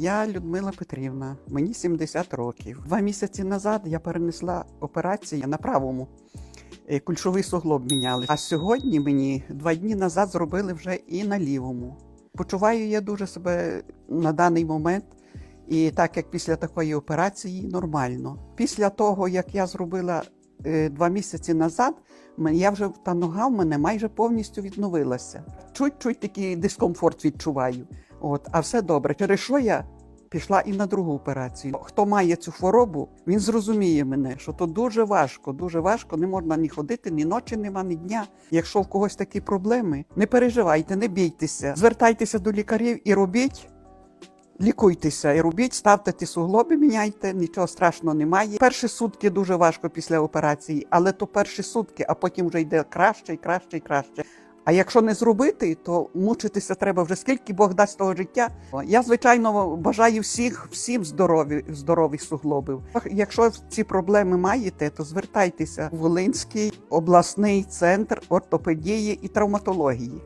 Я Людмила Петрівна, мені 70 років. Два місяці назад я перенесла операцію на правому. Е, Кульшовий суглоб міняли. А сьогодні мені два дні назад зробили вже і на лівому. Почуваю я дуже себе на даний момент, і так як після такої операції нормально. Після того, як я зробила е, два місяці назад, я вже та нога в мене майже повністю відновилася. Чуть-чуть такий дискомфорт відчуваю. От, а все добре. Через що я пішла і на другу операцію. Хто має цю хворобу, він зрозуміє мене, що то дуже важко, дуже важко. Не можна ні ходити, ні ночі нема, ні дня. Якщо в когось такі проблеми, не переживайте, не бійтеся, звертайтеся до лікарів і робіть. Лікуйтеся і робіть, ставте ті суглоби, міняйте, нічого страшного немає. Перші сутки дуже важко після операції, але то перші сутки, а потім вже йде краще і краще і краще. А якщо не зробити, то мучитися треба вже скільки Бог дасть того життя. Я звичайно бажаю всіх всім здорові, здорових суглобів. Якщо ці проблеми маєте, то звертайтеся в Волинський обласний центр ортопедії і травматології.